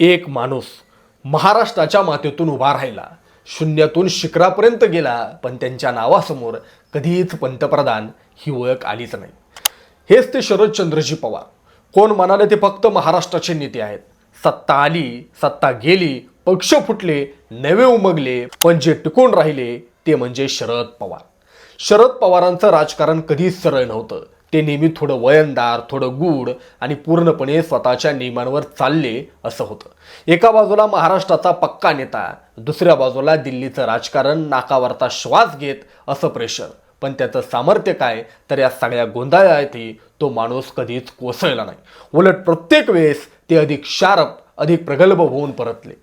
एक माणूस महाराष्ट्राच्या मातेतून उभा राहिला. शून्यातून शिखरापर्यंत गेला पण त्यांच्या नावासमोर कधीच पंतप्रधान ही ओळख आलीच नाही. हेच ते शरदचंद्रजी पवार. कोण म्हणाले ते फक्त महाराष्ट्राचे नेते आहेत. सत्ता आली सत्ता गेली पक्ष फुटले नवे उमगले पण जे टिकून राहिले ते म्हणजे शरद पवार. शरद पवारांचं राजकारण कधीच सरळ नव्हतं. ते नेहमी थोडं वयंदार थोडं गूढ आणि पूर्णपणे स्वतःच्या नियमांवर चालले असं होतं. एका बाजूला महाराष्ट्राचा पक्का नेता दुसऱ्या बाजूला दिल्लीचं राजकारण नाकावरता श्वास घेत असं प्रेशर. पण त्याचं सामर्थ्य काय? तर या सगळ्या गोंधळातही तो माणूस कधीच कोसळला नाही. उलट प्रत्येक वेळेस ते अधिक शार्प अधिक प्रगल्भ होऊन परतले.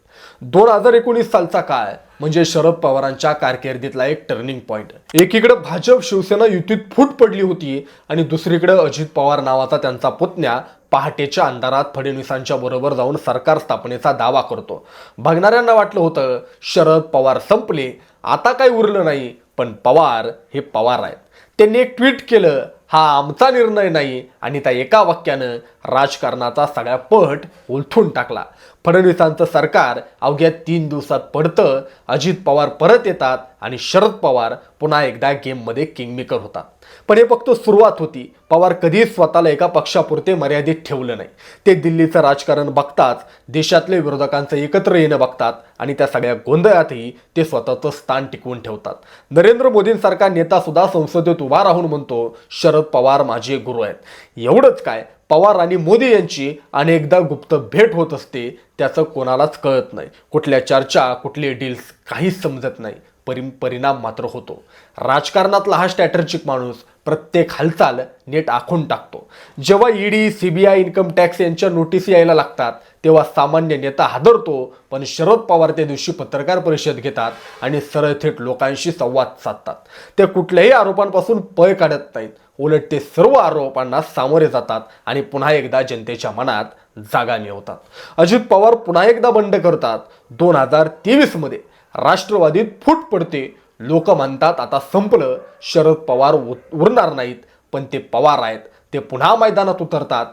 दोन हजार एकोणीस सालचा काळ. म्हणजे शरद पवारांच्या कारकिर्दीतला एक टर्निंग पॉईंट एकीकडे भाजप शिवसेना युतीत फूट पडली होती आणि दुसरीकडे अजित पवार नावाचा त्यांचा पुतण्या पहाटेच्या अंधारात फडणवीसांच्या बरोबर जाऊन सरकार स्थापनेचा दावा करतो. बघणाऱ्यांना वाटलं होतं शरद पवार संपले आता काही उरलं नाही पण पवार हे पवार आहेत. त्यांनी एक ट्विट केलं हा आमचा निर्णय नाही आणि त्या एका वाक्यानं राजकारणाचा सगळा पट उलथून टाकला. फडणवीसांचं सरकार अवघ्या तीन दिवसात पडतं. अजित पवार परत येतात आणि शरद पवार पुन्हा एकदा गेममध्ये किंगमेकर होतात. पण हे फक्त सुरुवात होती. पवार कधीच स्वतःला एका पक्षापुरते मर्यादित ठेवलं नाही. ते दिल्लीचं राजकारण बघताच देशातले विरोधकांचं एकत्र येणं बघतात आणि त्या सगळ्या गोंधळातही ते स्वतःचं स्थान टिकवून ठेवतात. नरेंद्र मोदींसारखा नेतासुद्धा संसदेत उभा राहून म्हणतो शरद पवार माझे गुरु आहेत. एवढंच काय पवार आणि मोदी यांची अनेकदा गुप्त भेट होत असते त्याचं कोणालाच कळत नाही. कुठल्या चर्चा कुठले डील्स काहीच समजत नाही. परि परिणाम मात्र होतो. राजकारणातला हा स्ट्रॅटर्जिक माणूस प्रत्येक हालचाल नीट आखून टाकतो. जेव्हा ईडी सीबीआय इन्कम टॅक्स यांच्या नोटीस यायला लागतात तेव्हा सामान्य नेता हादरतो पण शरद पवार त्या दिवशी पत्रकार परिषद घेतात आणि सरळ थेट लोकांशी संवाद साधतात. ते कुठल्याही आरोपांपासून पळ काढत नाहीत. उलट ते सर्व आरोपांना सामोरे जातात आणि पुन्हा एकदा जनतेच्या मनात जागा मिळवतात. अजित पवार पुन्हा एकदा बंड करतात. दोन हजार तेवीसमध्ये राष्ट्रवादीत फूट पडते. लोक म्हणतात आता संपलं. शरद पवार उरणार नाहीत पण ते पवार आहेत. ते पुन्हा मैदानात उतरतात.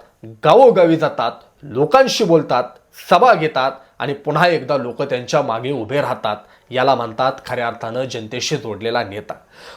गावोगावी जातात लोकांशी बोलतात सभा घेतात आणि पुन्हा एकदा लोक त्यांच्या मागे उभे राहतात. याला म्हणतात खऱ्या अर्थानं जनतेशी जोडलेला नेता.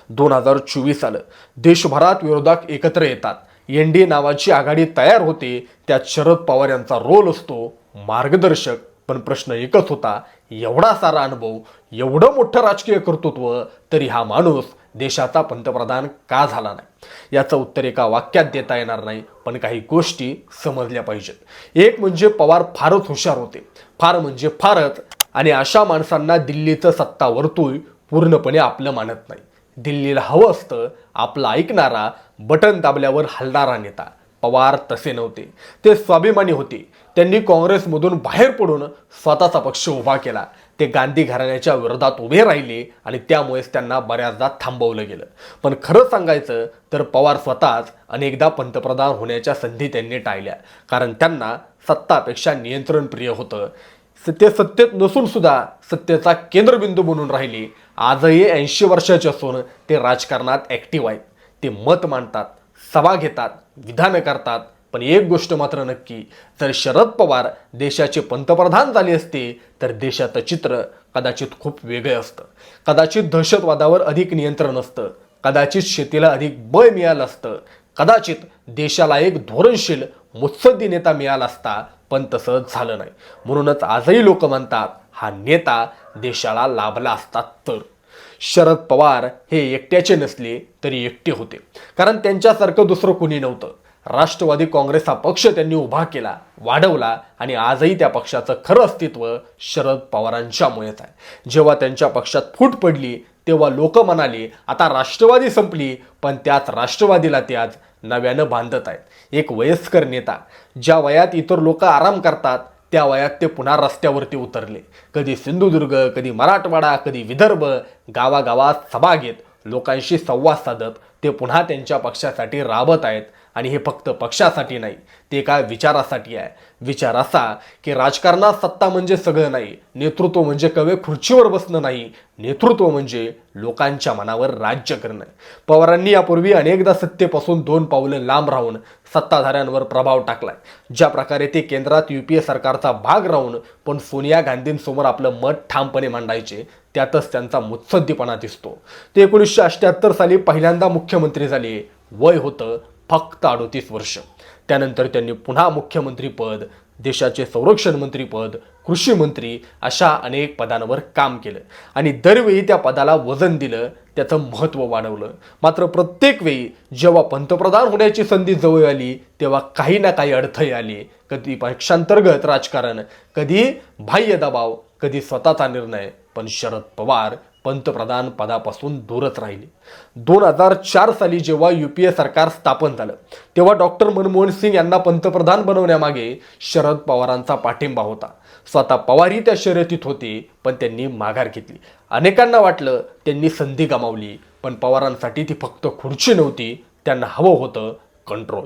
दोन हजार चोवीस आलं देशभरात विरोधक एकत्र येतात. एन डी नावाची आघाडी तयार होते त्यात शरद पवार यांचा रोल असतो मार्गदर्शक. पण प्रश्न एकच होता एवढा सारा अनुभव एवढं मोठं राजकीय कर्तृत्व तरी हा माणूस देशाचा पंतप्रधान का झाला नाही? याचं उत्तर एका वाक्यात देता येणार नाही पण काही गोष्टी समजल्या पाहिजेत. एक म्हणजे पवार फारच हुशार होते. फार म्हणजे फारच आणि अशा माणसांना दिल्लीचं सत्ता वर्तुळ पूर्णपणे आपलं मानत नाही. दिल्लीला हवं असतं आपला ऐकणारा बटन दाबल्यावर हलणारा नेता. पवार तसे नव्हते. ते स्वाभिमानी होते. त्यांनी काँग्रेसमधून बाहेर पडून स्वतःचा पक्ष उभा केला. ते गांधी घराण्याच्या विरोधात उभे राहिले आणि त्यामुळेच त्यांना बऱ्याचदा थांबवलं गेलं. पण खरं सांगायचं तर पवार स्वतःच अनेकदा पंतप्रधान होण्याच्या संधी त्यांनी टाळल्या. कारण त्यांना सत्तापेक्षा नियंत्रण प्रिय होतं. ते सत्तेत नसून सुद्धा सत्तेचा केंद्रबिंदू बनून राहिले. आजही ऐंशी वर्षाचे असून ते राजकारणात ॲक्टिव्ह आहेत. ते मत मांडतात सभा घेतात विधानं करतात पण एक गोष्ट मात्र नक्की जर शरद पवार देशाचे पंतप्रधान झाले असते तर देशाचं चित्र कदाचित खूप वेगळं असतं. कदाचित दहशतवादावर अधिक नियंत्रण असतं कदाचित शेतीला अधिक बळ मिळालं असतं कदाचित देशाला एक धोरणशील मुत्सद्दी नेता मिळाला असता पण तसं झालं नाही. म्हणूनच आजही लोक म्हणतात हा नेता देशाला लाभला असता तर. शरद पवार हे एकट्याचे नसले तरी एकटे होते कारण त्यांच्यासारखं दुसरं कुणी नव्हतं. राष्ट्रवादी काँग्रेस हा पक्ष त्यांनी उभा केला वाढवला आणि आजही त्या पक्षाचं खरं अस्तित्व शरद पवारांच्यामुळेच आहे. जेव्हा त्यांच्या पक्षात फूट पडली तेव्हा लोक म्हणाले आता राष्ट्रवादी संपली पण त्याच राष्ट्रवादीला ते आज नव्यानं बांधत आहेत. एक वयस्कर नेता ज्या वयात इतर लोक आराम करतात त्या वयात ते पुन्हा रस्त्यावरती उतरले. कधी सिंधुदुर्ग कधी मराठवाडा कधी विदर्भ गावागावात सभा घेत लोकांशी संवाद साधत ते पुन्हा त्यांच्या पक्षासाठी राबत आहेत आणि हे फक्त पक्षासाठी नाही ते काय विचारासाठी आहे? विचार असा की राजकारणात सत्ता म्हणजे सगळं नाही नेतृत्व म्हणजे कवे खुर्चीवर बसणं नाही नेतृत्व म्हणजे लोकांच्या मनावर राज्य करणं. पवारांनी यापूर्वी अनेकदा सत्तेपासून दोन पावलं लांब राहून सत्ताधाऱ्यांवर प्रभाव टाकलाय. ज्या प्रकारे ते केंद्रात युपीए सरकारचा भाग राहून पण सोनिया गांधींसमोर आपलं मत ठामपणे मांडायचे त्यातच त्यांचा मुत्सद्दीपणा दिसतो. ते एकोणीसशे अठ्ठ्याहत्तर साली पहिल्यांदा मुख्यमंत्री झाले. वय होतं फक्त अडोतीस वर्ष. त्यानंतर त्यांनी पुन्हा मुख्यमंत्रीपद देशाचे संरक्षण मंत्रीपद कृषी मंत्री अशा अनेक पदांवर काम केलं. आणि दरवेळी त्या पदाला वजन दिलं त्याचं महत्त्व वाढवलं. मात्र प्रत्येक वेळी जेव्हा पंतप्रधान होण्याची संधी जवळ आली तेव्हा काही ना काही अडथळे आले. कधी पक्षांतर्गत राजकारण कधी बाह्य दबाव कधी स्वतःचा निर्णय. पण शरद पवार पंतप्रधान पदापासून दूरच राहिले. दोन हजार चार साली जेव्हा युपीए सरकार स्थापन झालं तेव्हा डॉक्टर मनमोहन सिंग यांना पंतप्रधान बनवण्यामागे शरद पवारांचा पाठिंबा होता. स्वतः पवारही त्या शर्यतीत होते पण त्यांनी माघार घेतली. अनेकांना वाटलं त्यांनी संधी गमावली पण पवारांसाठी ती फक्त खुर्ची नव्हती त्यांना हवं होतं कंट्रोल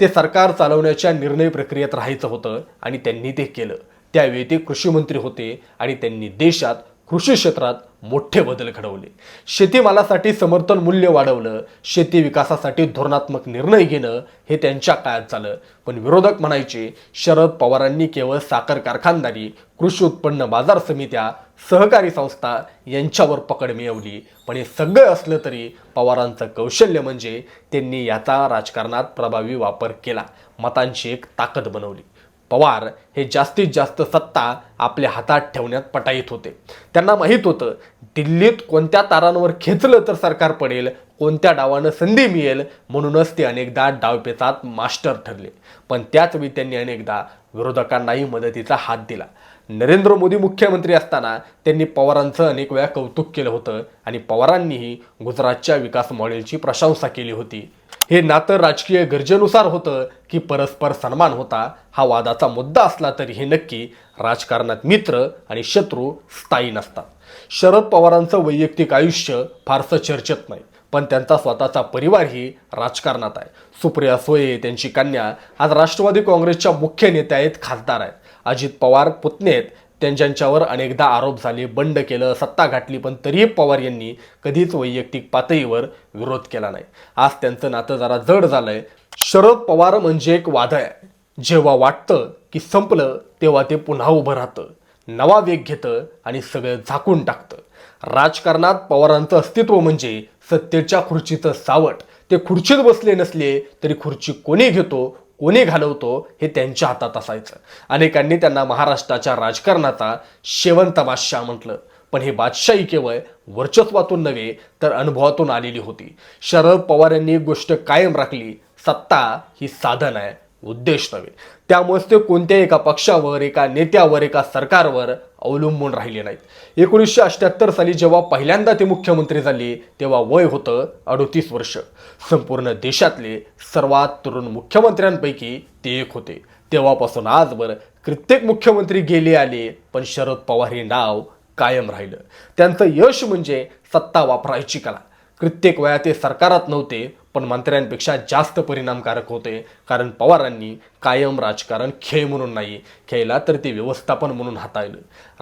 ते सरकार चालवण्याच्या निर्णय प्रक्रियेत राहायचं होतं आणि त्यांनी ते केलं. त्यावेळी ते कृषीमंत्री होते आणि त्यांनी देशात कृषी क्षेत्रात मोठे बदल घडवले. शेतीमालासाठी समर्थन मूल्य वाढवलं शेती विकासासाठी धोरणात्मक निर्णय घेणं हे त्यांच्या काळात झालं. पण विरोधक म्हणायचे शरद पवारांनी केवळ साखर कारखानदारी कृषी उत्पन्न बाजार समित्या सहकारी संस्था यांच्यावर पकड मिळवली. पण हे सगळं असलं तरी पवारांचं कौशल्य म्हणजे त्यांनी याचा राजकारणात प्रभावी वापर केला. मतांची एक ताकद बनवली. पवार हे जास्तीत जास्त सत्ता आपल्या हातात ठेवण्यात पटाईत होते. त्यांना माहीत होतं दिल्लीत कोणत्या तारांवर खेचलं तर सरकार पडेल कोणत्या डावानं संधी मिळेल म्हणूनच ते अनेकदा डावपेचात मास्टर ठरले. पण त्याच वेळी त्यांनी अनेकदा विरोधकांनाही मदतीचा हात दिला. नरेंद्र मोदी मुख्यमंत्री असताना त्यांनी पवारांचं अनेक वेळा कौतुक केलं होतं आणि पवारांनीही गुजरातच्या विकास मॉडेलची प्रशंसा केली होती. हे नातं राजकीय गरजेनुसार होतं की परस्पर सन्मान होता हा वादाचा मुद्दा असला तरी हे नक्की राजकारणात मित्र आणि शत्रू स्थायी नसतात. शरद पवारांचं वैयक्तिक आयुष्य फारसं चर्चेत नाही पण त्यांचा स्वतःचा परिवारही राजकारणात आहे. सुप्रिया सोये त्यांची कन्या आज राष्ट्रवादी काँग्रेसच्या मुख्य नेत्या आहेत खासदार आहेत. अजित पवार पुतणे आहेत त्यांच्यावर अनेकदा आरोप झाले बंड केलं सत्ता घातली पण तरीही पवार यांनी कधीच वैयक्तिक पातळीवर विरोध केला नाही. आज त्यांचं नातं जरा जड झालंय. शरद पवार म्हणजे एक वादळ आहे. जेव्हा वाटतं की संपलं तेव्हा ते पुन्हा उभं राहतं. नवा वेग घेतं आणि सगळं झाकून टाकतं. राजकारणात पवारांचं अस्तित्व म्हणजे सत्तेच्या खुर्चीचं सावट. ते खुर्चीत बसले नसले तरी खुर्ची कोणी घेतो कोणी घालवतो हे त्यांच्या हातात असायचं. अनेकांनी त्यांना महाराष्ट्राच्या राजकारणाचा शेवंत बादशाह म्हटलं. पण हे बादशाही केवळ वर्चस्वातून नव्हे तर अनुभवातून आलेली होती. शरद पवार यांनी एक गोष्ट कायम राखली सत्ता ही साधन आहे. उद्देश नव्हे. त्यामुळेच ते कोणत्याही एका पक्षावर एका नेत्यावर एका सरकारवर अवलंबून राहिले नाहीत. एकोणीसशे अठ्ठ्याहत्तर साली जेव्हा पहिल्यांदा ते मुख्यमंत्री झाले तेव्हा वय होतं अडोतीस वर्ष. संपूर्ण देशातले सर्वात तरुण मुख्यमंत्र्यांपैकी ते एक होते. तेव्हापासून आजवर कित्येक मुख्यमंत्री गेले आले पण शरद पवार हे नाव कायम राहिलं. त्यांचं यश म्हणजे सत्ता वापरायची कला. कित्येक वेळा ते सरकारात नव्हते पण मंत्र्यांपेक्षा जास्त परिणामकारक होते. कारण पवारांनी कायम राजकारण खेळ म्हणून नाही खेळला तर ते व्यवस्थापन म्हणून हाताळलं.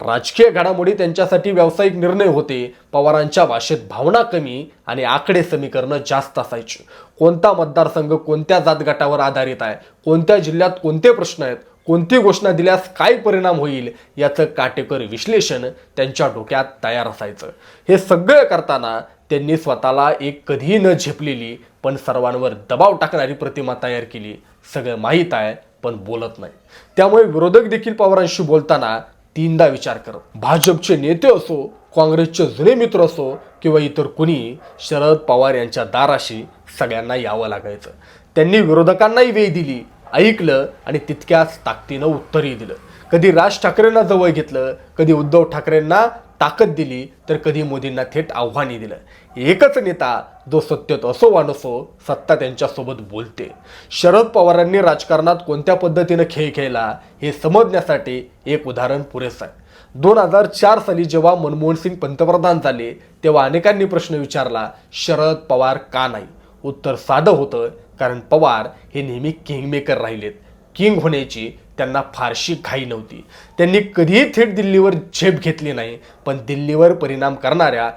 राजकीय घडामोडी त्यांच्यासाठी व्यावसायिक निर्णय होते. पवारांच्या भाषेत भावना कमी आणि आकडे समीकरणं जास्त असायची. कोणता मतदारसंघ कोणत्या जातगटावर आधारित आहे? कोणत्या जिल्ह्यात कोणते प्रश्न आहेत? कोणती घोषणा दिल्यास काय परिणाम होईल? याचं काटेकोर विश्लेषण त्यांच्या डोक्यात तयार असायचं. हे सगळं करताना त्यांनी स्वतःला एक कधीही न झेपलेली पण सर्वांवर दबाव टाकणारी प्रतिमा तयार केली. सगळं माहीत आहे पण बोलत नाही. त्यामुळे विरोधक देखील पवारांशी बोलताना तीनदा विचार करत भाजपचे नेते असो काँग्रेसचे जुने मित्र असो किंवा इतर कुणी शरद पवार यांच्या दाराशी सगळ्यांना यावं लागायचं. त्यांनी विरोधकांनाही वेळ दिली ऐकलं आणि तितक्याच ताकदीनं उत्तरही दिलं. कधी राज ठाकरेंना जवळ घेतलं कधी उद्धव ठाकरेंना ताकद दिली तर कधी मोदींना थेट आव्हानही दिलं. एकच नेता जो सत्तेत असो वा नसो सत्ता त्यांच्यासोबत बोलते. शरद पवारांनी राजकारणात कोणत्या पद्धतीनं खेळ खेळला हे समजण्यासाठी एक उदाहरण पुरेसं आहे. दोन हजार चार साली जेव्हा मनमोहन सिंग पंतप्रधान झाले तेव्हा अनेकांनी प्रश्न विचारला शरद पवार का नाही? उत्तर साधं होतं कारण पवार हे नेहमी किंगमेकर राहिलेत. किंग होण्याची त्यांना फारशी घाई नव्हती. त्यांनी कधीही थेट दिल्लीवर झेप घेतली नाही पण दिल्लीवर परिणाम करणाऱ्या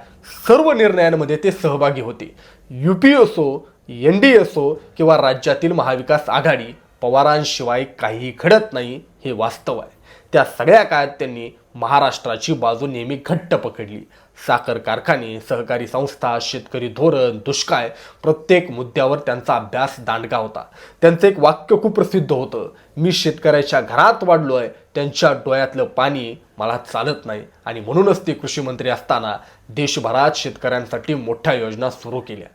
सर्व निर्णयांमध्ये ते सहभागी होते. यू पी असो एन डी असो किंवा राज्यातील महाविकास आघाडी पवारांशिवाय काहीही घडत नाही हे वास्तव आहे. त्या सगळ्या काळात त्यांनी महाराष्ट्राची बाजू नेहमी घट्ट पकडली. साखर कारखाने सहकारी संस्था शेतकरी धोरण दुष्काळ प्रत्येक मुद्द्यावर त्यांचा अभ्यास दांडगा होता. त्यांचं एक वाक्य खूप प्रसिद्ध होतं. मी शेतकऱ्याच्या घरात वाढलो आहे त्यांच्या डोळ्यातलं पाणी मला चालत नाही आणि म्हणूनच ते कृषी मंत्री असताना देशभरात शेतकऱ्यांसाठी मोठ्या योजना सुरू केल्या.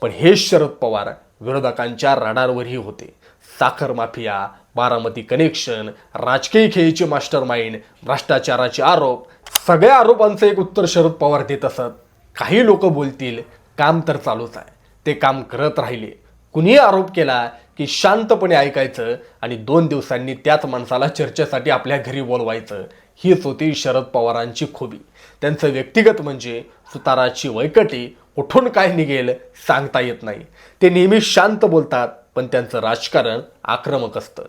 पण हे शरद पवार विरोधकांच्या रडारवरही होते. साखर माफिया बारामती कनेक्शन राजकीय खेळीचे मास्टर माइंड भ्रष्टाचाराचे आरोप सगळ्या आरोपांचं एक उत्तर शरद पवार देत असत. काही लोक बोलतील काम तर चालूच आहे. ते काम करत राहिले. कुणीही आरोप केला की शांतपणे ऐकायचं आणि दोन दिवसांनी त्याच माणसाला चर्चेसाठी आपल्या घरी बोलवायचं हीच होती शरद पवारांची खोबी. त्यांचं व्यक्तिगत म्हणजे सुताराची वैकटी कुठून काय निघेल सांगता येत नाही. ते नेहमी शांत बोलतात पण त्यांचं राजकारण आक्रमक असतं.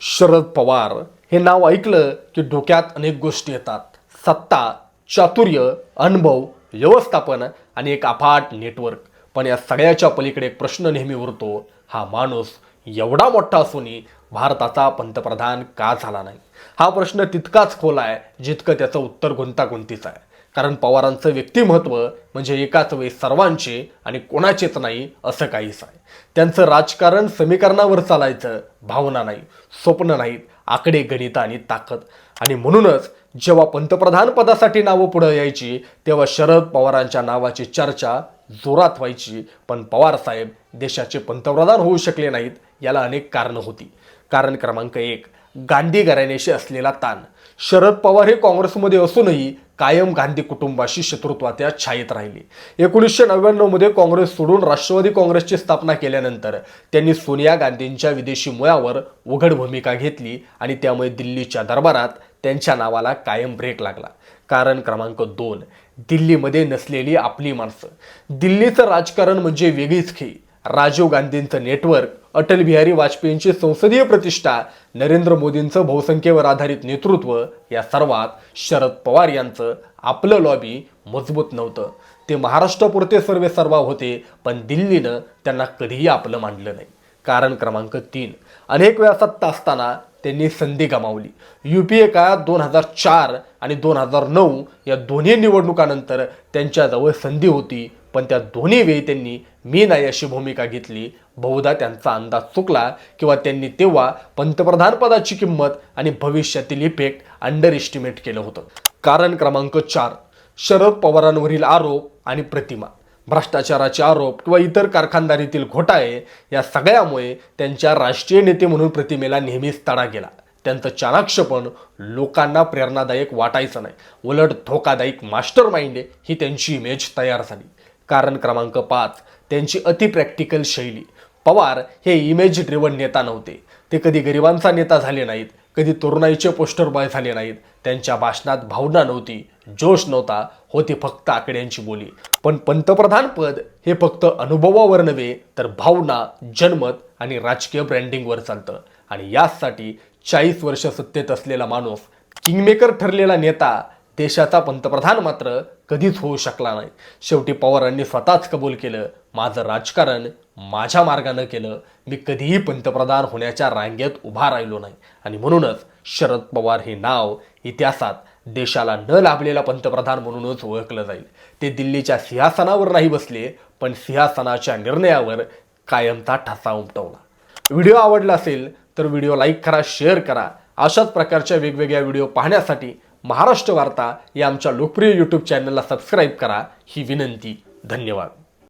शरद पवार हे नाव ऐकलं की डोक्यात अनेक गोष्टी येतात. सत्ता चातुर्य अनुभव व्यवस्थापन आणि एक अफाट नेटवर्क पण या सगळ्याच्या पलीकडे एक प्रश्न नेहमी उरतो हा माणूस एवढा मोठा असूनही भारताचा पंतप्रधान का झाला नाही? हा प्रश्न तितकाच खोल आहे जितकं त्याचं उत्तर गुंतागुंतीचं आहे. कारण पवारांचं व्यक्तिमत्व म्हणजे एकाच वेळी सर्वांचे आणि कोणाचेच नाही असं काहीच आहे. त्यांचं राजकारण समीकरणावर चालायचं भावना नाही स्वप्न नाहीत आकडे गणित आणि ताकद. आणि म्हणूनच जेव्हा पंतप्रधान पदासाठी नावं पुढं यायची तेव्हा शरद पवारांच्या नावाची चर्चा जोरात व्हायची. पण पवार साहेब देशाचे पंतप्रधान होऊ शकले नाहीत याला अनेक कारणं होती. कारण क्रमांक एक गांधी घराण्याशी असलेला ताण. शरद पवार हे काँग्रेसमध्ये असूनही कायम गांधी कुटुंबाशी शत्रुत्वाच्या छायेत राहिले. एकोणीसशे नव्याण्णवमध्ये काँग्रेस सोडून राष्ट्रवादी काँग्रेसची स्थापना केल्यानंतर त्यांनी सोनिया गांधींच्या विदेशी मुळावर उघड भूमिका घेतली आणि त्यामुळे दिल्लीच्या दरबारात त्यांच्या नावाला कायम ब्रेक लागला. कारण क्रमांक दोन दिल्लीमध्ये नसलेली आपली माणसं. दिल्लीचं राजकारण म्हणजे वेगळीच खेळी. राजीव गांधींचं नेटवर्क अटल बिहारी वाजपेयींची संसदीय प्रतिष्ठा नरेंद्र मोदींचं बहुसंख्येवर आधारित नेतृत्व या सर्वात शरद पवार यांचं आपलं लॉबी मजबूत नव्हतं. ते महाराष्ट्रापुरते सर्वे सर्वा होते पण दिल्लीनं त्यांना कधीही आपलं मानलं नाही. कारण क्रमांक तीन. अनेक वेळा सत्ता असताना त्यांनी संधी गमावली. यू पी ए काळात दोन हजार चार आणि दोन हजार नऊ या दोन्ही निवडणुकानंतर त्यांच्याजवळ संधी होती पण त्या दोन्ही वेळी त्यांनी मी नाही अशी भूमिका घेतली. बहुधा त्यांचा अंदाज चुकला किंवा त्यांनी तेव्हा पंतप्रधानपदाची किंमत आणि भविष्यातील इफेक्ट अंडर एस्टिमेट केलं होतं. कारण क्रमांक चार शरद पवारांवरील आरोप आणि प्रतिमा. भ्रष्टाचाराचे आरोप किंवा इतर कारखानदारीतील घोटाळे या सगळ्यामुळे त्यांच्या राष्ट्रीय नेते म्हणून प्रतिमेला नेहमीच तडा गेला. त्यांचं चाणाक्षपण लोकांना प्रेरणादायक वाटायचं नाही. उलट धोकादायक मास्टर माइंड ही त्यांची इमेज तयार झाली. कारण क्रमांक पाच त्यांची अति प्रॅक्टिकल शैली. पवार हे इमेज ड्रिवन नेता नव्हते. ते कधी गरिबांचा नेता झाले नाहीत. कधी तरुणाईचे पोस्टर बॉय झाले नाहीत. त्यांच्या भाषणात भावना नव्हती जोश नव्हता होती फक्त आकड्यांची बोली. पण पंतप्रधान पद हे फक्त अनुभवावर नव्हे तर भावना जनमत आणि राजकीय ब्रँडिंगवर चालतं. आणि याचसाठी चाळीस वर्ष सत्तेत असलेला माणूस किंगमेकर ठरलेला नेता देशाचा पंतप्रधान मात्र कधीच होऊ शकला नाही. शेवटी पवारांनी स्वतःच कबूल केलं माझं राजकारण माझ्या मार्गानं केलं मी कधीही पंतप्रधान होण्याच्या रांगेत उभा राहिलो नाही. आणि म्हणूनच शरद पवार हे नाव इतिहासात देशाला न लाभलेला पंतप्रधान म्हणूनच ओळखलं जाईल. ते दिल्लीच्या सिंहासनावर नाही बसले पण सिंहासनाच्या निर्णयावर कायमचा ठसा उमटवला व्हिडिओ आवडला असेल तर व्हिडिओ लाईक करा शेअर करा. अशाच प्रकारच्या वेगवेगळ्या व्हिडिओ पाहण्यासाठी महाराष्ट्र वार्ता या आमच्या लोकप्रिय यूट्यूब चॅनलला सबस्क्राईब करा. ही विनंती धन्यवाद.